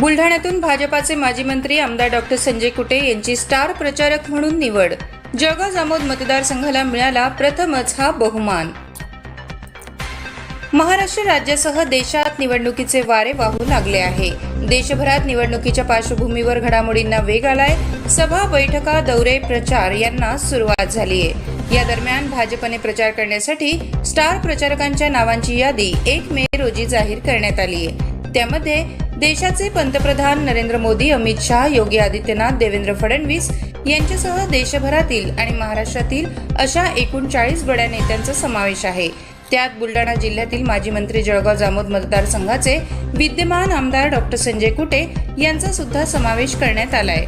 बुलढाण्यातून भाजपाचे माजी मंत्री आमदार डॉक्टर संजय कुटे यांची स्टार प्रचारक म्हणून निवड. जळगाव जामोद मतदारसंघाला मिळाला प्रथमच हा बहुमान. महाराष्ट्र राज्यासह देशात निवडणुकीचे वारे वाहू लागले आहे. देशभरात निवडणुकीच्या पार्श्वभूमीवर घडामोडींना वेग आलाय. सभा बैठका दौरे प्रचार यांना सुरुवात झालीय या दरम्यान भाजपने प्रचार करण्यासाठी स्टार प्रचारकांच्या नावांची यादी एक मे रोजी जाहीर करण्यात आली आहे. त्यामध्ये देशाचे पंतप्रधान नरेंद्र मोदी अमित शहा योगी आदित्यनाथ देवेंद्र फडणवीस यांच्यासह देशभरातील आणि महाराष्ट्रातील अशा एकूण चाळीस बड्या नेत्यांचा समावेश आहे. त्यात बुलढाणा जिल्ह्यातील माजी मंत्री जळगाव जामोद मतदारसंघाचे विद्यमान आमदार डॉक्टर संजय कुटे यांचा सुद्धा समावेश करण्यात आलाय.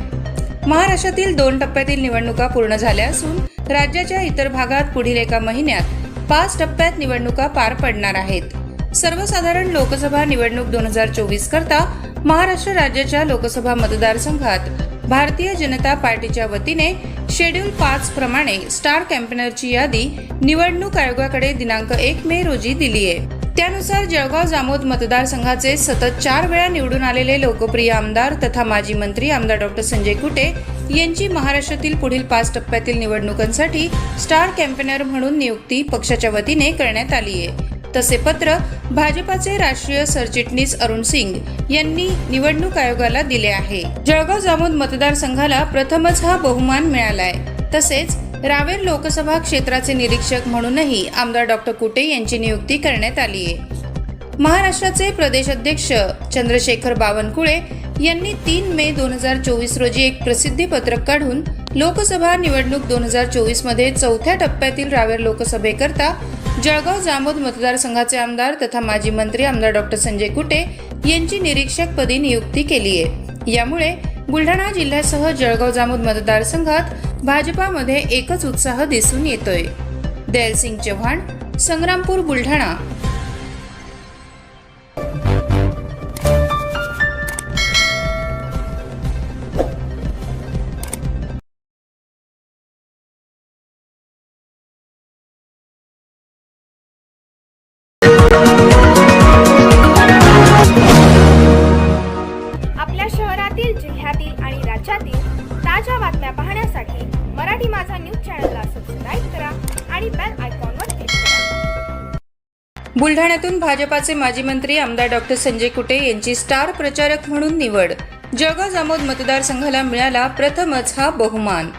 महाराष्ट्रातील दोन टप्प्यातील निवडणुका पूर्ण झाल्या असून राज्याच्या इतर भागात पुढील एका महिन्यात पाच टप्प्यात निवडणुका पार पडणार आहेत. सर्वसाधारण लोकसभा निवडणूक दोन हजार चोवीस करता महाराष्ट्र राज्याच्या लोकसभा मतदारसंघात भारतीय जनता पार्टीच्या वतीने शेड्यूल पाच प्रमाणे स्टार कॅम्पेनरची यादी निवडणूक आयोगाकडे दिनांक एक मे रोजी दिली आहे त्यानुसार जळगाव जामोद मतदारसंघाचे सतत चार वेळा निवडून आलेले लोकप्रिय आमदार तथा माजी मंत्री आमदार डॉक्टर संजय कुटे यांची महाराष्ट्रातील पुढील पाच टप्प्यातील निवडणुकांसाठी स्टार कॅम्पेनर म्हणून नियुक्ती पक्षाच्या वतीने करण्यात आली आहे तसे पत्र भाजपाचे राष्ट्रीय सरचिटणीस अरुण सिंग यांनी निवडणूक आयोगाला दिले आहे. जळगाव जामोद मतदारसंघाला प्रथमच हा बहुमान मिळालाय. तसेच रावेर लोकसभा क्षेत्राचे निरीक्षक म्हणूनही आमदार डॉक्टर कुटे यांची नियुक्ती करण्यात आली आहे महाराष्ट्राचे प्रदेश अध्यक्ष चंद्रशेखर बावनकुळे यांनी तीन मे दोन हजार चोवीस रोजी एक प्रसिद्धी पत्रक काढून लोकसभा निवडणूक दोन हजार चोवीसमध्ये चौथ्या टप्प्यातील रावेर लोकसभेकरता जळगाव जामोद मतदारसंघाचे आमदार तथा माजी मंत्री आमदार डॉक्टर संजय कुटे यांची निरीक्षकपदी नियुक्ती केली आहे. यामुळे बुलढाणा जिल्ह्यासह जळगाव जामोद मतदारसंघात भाजपामध्ये एकच उत्साह दिसून येतोय. दयालसिंग चव्हाण संग्रामपूर बुलढाणा आपल्या शहरातील जिल्ह्यातील आणि राज्यातील ताज्या बातम्या पाहण्यासाठी मराठी माझा न्यूज चॅनलला सबस्क्राईब करा आणि बेल आयकॉनवर क्लिक करा. बुलढाण्यातून भाजपाचे माजी मंत्री आमदार डॉक्टर संजय कुटे यांची स्टार प्रचारक म्हणून निवड. जळगाव जामोद मतदारसंघाला मिळाला प्रथमच हा बहुमान.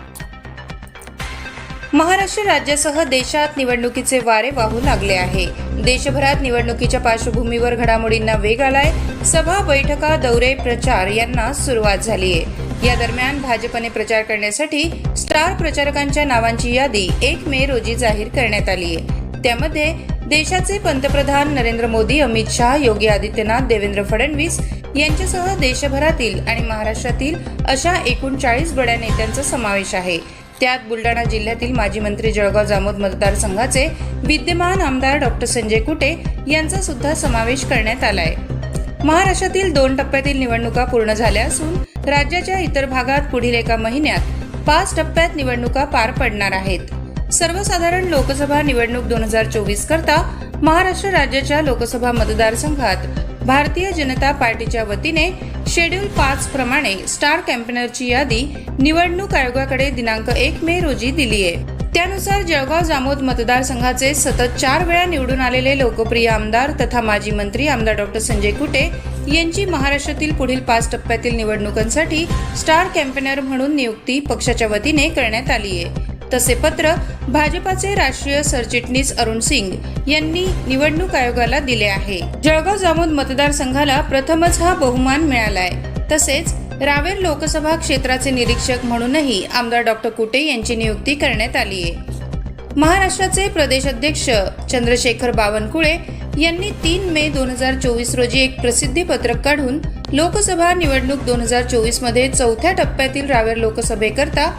महाराष्ट्र राज्यासह देशात निवडणुकीचे वारे वाहू लागले आहे. देशभरात निवडणुकीच्या पार्श्वभूमीवर घडामोडींना वेग आलाय. सभा बैठका दौरे प्रचार यांना सुरुवात झालीय या दरम्यान भाजपने प्रचार करण्यासाठी स्टार प्रचारकांच्या नावांची यादी एक मे रोजी जाहीर करण्यात आली आहे. त्यामध्ये देशाचे पंतप्रधान नरेंद्र मोदी अमित शहा योगी आदित्यनाथ देवेंद्र फडणवीस यांच्यासह देशभरातील आणि महाराष्ट्रातील अशा एकूण चाळीस बड्या नेत्यांचा समावेश आहे. त्यात बुलढाणा जिल्ह्यातील माजी मंत्री जळगाव जामोद मतदारसंघाचे विद्यमान आमदार डॉक्टर संजय कुटे यांचा सुद्धा समावेश करण्यात आलाय. महाराष्ट्रातील दोन टप्प्यातील निवडणुका पूर्ण झाल्या असून राज्याच्या इतर भागात पुढील एका महिन्यात पाच टप्प्यात निवडणुका पार पडणार आहेत. सर्वसाधारण लोकसभा निवडणूक दोन हजार चोवीस करता महाराष्ट्र राज्याच्या लोकसभा मतदारसंघात भारतीय जनता पार्टीच्या वतीने शेड्यूल पाच प्रमाणे स्टार कॅम्पेनरची यादी निवडणूक आयोगाकडे दिनांक एक मे रोजी दिली आहे. त्यानुसार जळगाव जामोद मतदारसंघाचे सतत चार वेळा निवडून आलेले लोकप्रिय आमदार तथा माजी मंत्री आमदार डॉक्टर संजय कुटे यांची महाराष्ट्रातील पुढील पाच टप्प्यातील निवडणुकांसाठी स्टार कॅम्पेनर म्हणून नियुक्ती पक्षाच्या वतीने करण्यात आली आहे. तसे पत्र भाजपाचे राष्ट्रीय सरचिटणीस अरुण सिंग यांनी निवडणूक आयोगाला दिले आहे. जळगाव जामोद मतदारसंघाला प्रथमच हा बहुमान मिळालाय. तसेच रावेर लोकसभा क्षेत्राचे निरीक्षक म्हणूनही आमदार डॉक्टर कुटे यांची नियुक्ती करण्यात आली आहे. महाराष्ट्राचे प्रदेश अध्यक्ष चंद्रशेखर बावनकुळे यांनी तीन मे दोन हजार चोवीस रोजी एक प्रसिद्धी पत्रक काढून लोकसभा निवडणूक दोन हजार चोवीसमध्ये चौथ्या टप्प्यातील रावेर लोकसभेकरता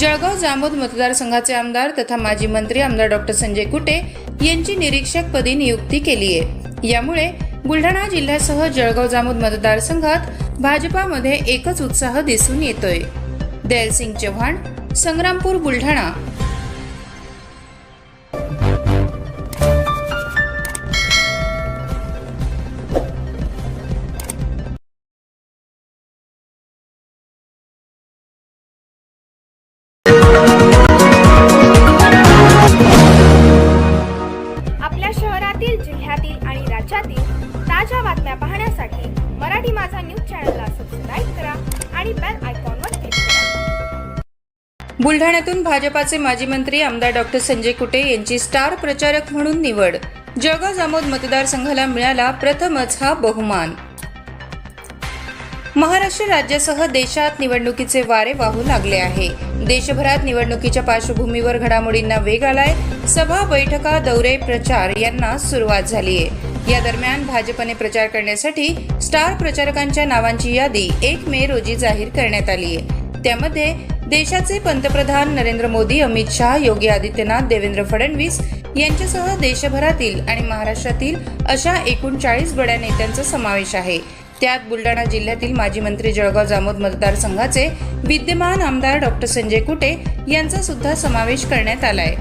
जळगाव जामोद मतदारसंघाचे आमदार तथा माजी मंत्री आमदार डॉक्टर संजय कुटे यांची निरीक्षकपदी नियुक्ती केली आहे. यामुळे बुलढाणा जिल्ह्यासह जळगाव जामोद मतदारसंघात भाजपामध्ये एकच उत्साह दिसून येतोय. दयालसिंग चव्हाण संग्रामपूर बुलढाणा. बुलढाण्यातून भाजपाचे माजी मंत्री आमदार डॉक्टर संजय कुटे यांची स्टार प्रचारक म्हणून निवड. जळगाव जामोद मतदारसंघाला मिळाला प्रथमच हा बहुमान. महाराष्ट्र राज्यासह देशात निवडणुकीचे वारे वाहू लागले आहे. देशभरात निवडणुकीच्या पार्श्वभूमीवर घडामोडींना वेग आलाय. सभा बैठका दौरे प्रचार यांना सुरुवात झाली आहे या दरम्यान भाजपने प्रचार करण्यासाठी स्टार प्रचारकांच्या नावांची यादी एक मे रोजी जाहीर करण्यात आली आहे त्यामध्ये देशाचे पंतप्रधान नरेंद्र मोदी अमित शहा योगी आदित्यनाथ देवेंद्र फडणवीस यांच्यासह देशभरातील आणि महाराष्ट्रातील अशा एकूण चाळीस बड्या नेत्यांचा समावेश आहे. त्यात बुलढाणा जिल्ह्यातील माजी मंत्री जळगाव जामोद मतदारसंघाचे विद्यमान आमदार डॉक्टर संजय कुटे यांचा सुद्धा समावेश करण्यात आलाय.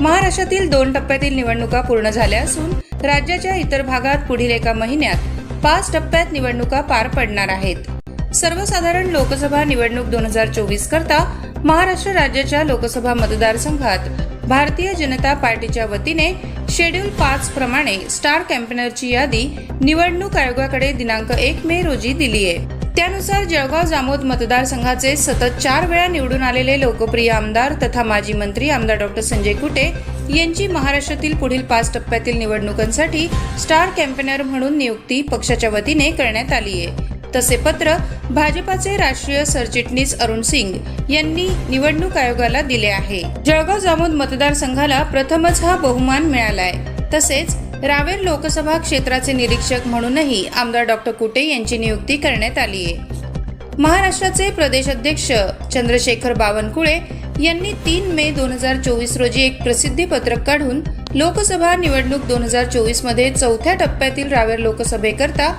महाराष्ट्रातील दोन टप्प्यातील निवडणुका पूर्ण झाल्या असून राज्याच्या इतर भागात पुढील एका महिन्यात पाच टप्प्यात निवडणुका पार पडणार आहेत. सर्वसाधारण लोकसभा निवडणूक दोन हजार चोवीस करता महाराष्ट्र राज्याच्या लोकसभा मतदारसंघात भारतीय जनता पार्टीच्या वतीने शेड्यूल पाच प्रमाणे स्टार कॅम्पेनरची यादी निवडणूक आयोगाकडे दिनांक एक मे रोजी दिली आहे. त्यानुसार जळगाव जामोद मतदारसंघाचे सतत चार वेळा निवडून आलेले लोकप्रिय आमदार तथा माजी मंत्री आमदार डॉक्टर संजय कुटे यांची महाराष्ट्रातील पुढील पाच टप्प्यातील निवडणुकांसाठी स्टार कॅम्पेनर म्हणून नियुक्ती पक्षाच्या वतीने करण्यात आली आहे. तसे पत्र भाजपाचे राष्ट्रीय सरचिटणीस अरुण सिंग यांनी निवडणूक आयोगाला दिले आहे. जळगाव जामोद मतदारसंघाला प्रथमच हा बहुमान मिळालाय. तसेच रावेर लोकसभा क्षेत्राचे निरीक्षक म्हणूनही आमदार डॉक्टर कुटे यांची नियुक्ती करण्यात आली आहे. महाराष्ट्राचे प्रदेशाध्यक्ष चंद्रशेखर बावनकुळे यांनी तीन मे दोन हजार चोवीस रोजी एक प्रसिद्धी पत्रक काढून लोकसभा निवडणूक दोन हजार चोवीसमध्ये चौथ्या टप्प्यातील रावेर लोकसभेकरता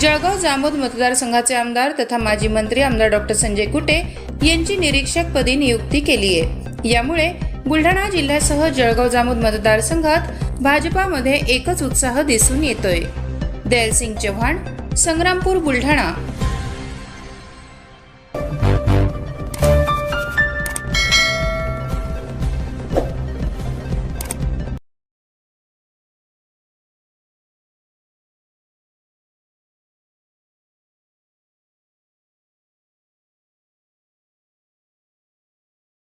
जळगाव जामोद मतदारसंघाचे आमदार तथा माजी मंत्री आमदार डॉक्टर संजय कुटे यांची निरीक्षकपदी नियुक्ती केली आहे. यामुळे बुलढाणा जिल्ह्यासह जळगाव जामोद मतदारसंघात भाजपामध्ये एकच उत्साह दिसून येतोय. दयालसिंग चव्हाण संग्रामपूर बुलढाणा